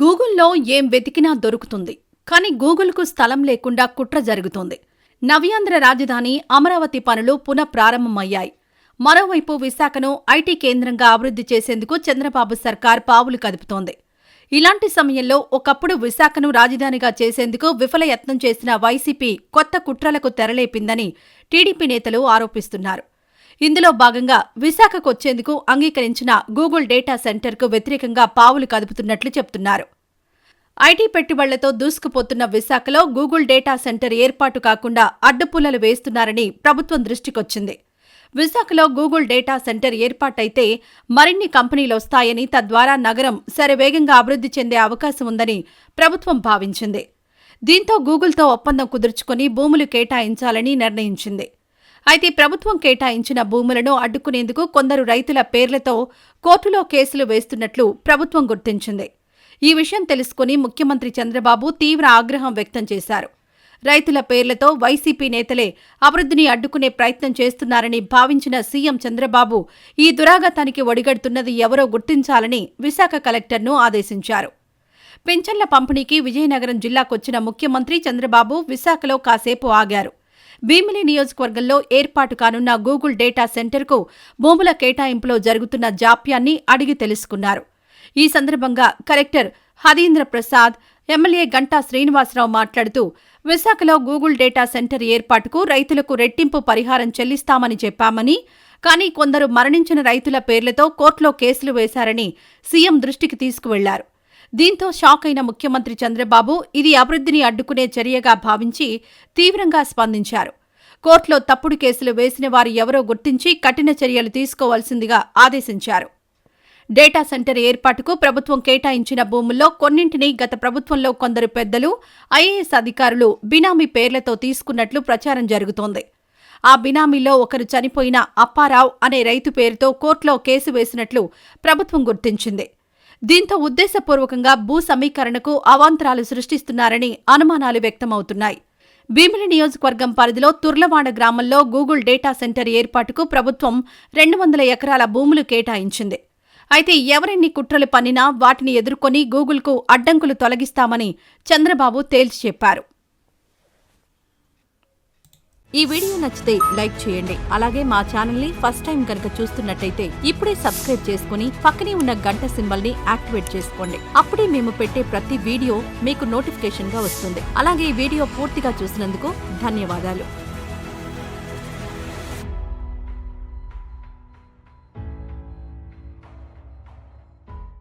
గూగుల్లో ఏం వెతికినా దొరుకుతుంది. కానీ గూగుల్కు స్థలం లేకుండా కుట్ర జరుగుతోంది. నవ్యాంధ్ర రాజధాని అమరావతి పనులు పునః ప్రారంభమయ్యాయి మరోవైపు విశాఖను ఐటీ కేంద్రంగా అభివృద్ధి చేసేందుకు చంద్రబాబు సర్కార్ పావులు కదుపుతోంది. ఇలాంటి సమయంలో ఒకప్పుడు విశాఖను రాజధానిగా చేసేందుకు విఫల యత్నం చేసిన వైసీపీ కొత్త కుట్రలకు తెరలేపిందని టీడీపీ నేతలు ఆరోపిస్తున్నారు. ఇందులో భాగంగా విశాఖకొచ్చేందుకు అంగీకరించిన గూగుల్ డేటా సెంటర్కు వ్యతిరేకంగా పావులు కదుపుతున్నట్లు చెబుతున్నారు ఐటీ పెట్టుబడులతో దూసుకుపోతున్న విశాఖలో గూగుల్ డేటా సెంటర్ ఏర్పాటు కాకుండా అడ్డుపుల్లలు వేస్తున్నారని ప్రభుత్వం దృష్టికొచ్చింది. విశాఖలో గూగుల్ డేటా సెంటర్ ఏర్పాటైతే మరిన్ని కంపెనీలు వస్తాయని తద్వారా నగరం శరవేగంగా అభివృద్ధి చెందే అవకాశం ఉందని ప్రభుత్వం భావించింది. దీంతో గూగుల్తో ఒప్పందం కుదుర్చుకుని భూములు కేటాయించాలని నిర్ణయించింది. అయితే ప్రభుత్వం కేటాయించిన భూములను అడ్డుకునేందుకు కొందరు రైతుల పేర్లతో కోర్టులో కేసులు వేస్తున్నట్లు ప్రభుత్వం గుర్తించింది. ఈ విషయం తెలుసుకుని ముఖ్యమంత్రి చంద్రబాబు తీవ్ర ఆగ్రహం వ్యక్తం చేశారు. రైతుల పేర్లతో వైసీపీ నేతలే అభివృద్ధిని అడ్డుకునే ప్రయత్నం చేస్తున్నారని భావించిన సీఎం చంద్రబాబు ఈ దురాగతానికి ఒడిగడుతున్నది ఎవరో గుర్తించాలని విశాఖ కలెక్టర్ను ఆదేశించారు. పింఛన్ల పంపిణీకి విజయనగరం జిల్లాకొచ్చిన ముఖ్యమంత్రి చంద్రబాబు విశాఖలో కాసేపు ఆగారు. భీమిలి నియోజకవర్గంలో ఏర్పాటు కానున్న గూగుల్ డేటా సెంటర్కు భూముల కేటాయింపులో జరుగుతున్న జాప్యాన్ని అడిగి తెలుసుకున్నారు. ఈ సందర్భంగా కలెక్టర్ హరీంద్ర ప్రసాద్ ఎమ్మెల్యే గంటా శ్రీనివాసరావు మాట్లాడుతూ విశాఖలో గూగుల్ డేటా సెంటర్ ఏర్పాటుకు రైతులకు రెట్టింపు పరిహారం చెల్లిస్తామని చెప్పామని కానీ కొందరు మరణించిన రైతుల పేర్లతో కోర్టులో కేసులు వేశారని సీఎం దృష్టికి తీసుకువెళ్ళారు. దీంతో షాక్ అయిన ముఖ్యమంత్రి చంద్రబాబు ఇది అభివృద్ధిని అడ్డుకునే చర్యగా భావించి తీవ్రంగా స్పందించారు. కోర్టులో తప్పుడు కేసులు వేసిన వారు ఎవరో గుర్తించి కఠిన చర్యలు తీసుకోవాల్సిందిగా ఆదేశించారు. డేటా సెంటర్ ఏర్పాటుకు ప్రభుత్వం కేటాయించిన భూముల్లో కొన్నింటిని గత ప్రభుత్వంలో కొందరు పెద్దలు ఐఏఎస్ అధికారులు బినామీ పేర్లతో తీసుకున్నట్లు ప్రచారం జరుగుతోంది. ఆ బినామీలో ఒకరు చనిపోయిన అప్పారావు అనే రైతు పేరుతో కోర్టులో కేసు వేసినట్లు ప్రభుత్వం గుర్తించింది. దీంతో ఉద్దేశపూర్వకంగా భూ సమీకరణకు అవాంతరాలు సృష్టిస్తున్నారని అనుమానాలు వ్యక్తమవుతున్నాయి. భీమిలి నియోజకవర్గం పరిధిలో తుర్లవాడ గ్రామంలో గూగుల్ డేటా సెంటర్ ఏర్పాటుకు ప్రభుత్వం రెండు వందల ఎకరాల భూములు కేటాయించింది. అయితే ఎవరెన్ని కుట్రలు పన్నినా వాటిని ఎదుర్కొని గూగుల్కు అడ్డంకులు తొలగిస్తామని చంద్రబాబు తేల్చి చెప్పారు. ఈ వీడియో నచ్చితే లైక్ చేయండి. అలాగే మా ఛానల్ని ఫస్ట్ టైం కనుక చూస్తున్నట్టయితే ఇప్పుడే సబ్స్క్రైబ్ చేసుకుని పక్కనే ఉన్న గంట సింబల్ని యాక్టివేట్ చేసుకోండి. అప్పుడే మేము పెట్టే ప్రతి వీడియో మీకు నోటిఫికేషన్గా వస్తుంది. అలాగే ఈ వీడియో పూర్తిగా చూసినందుకు ధన్యవాదాలు.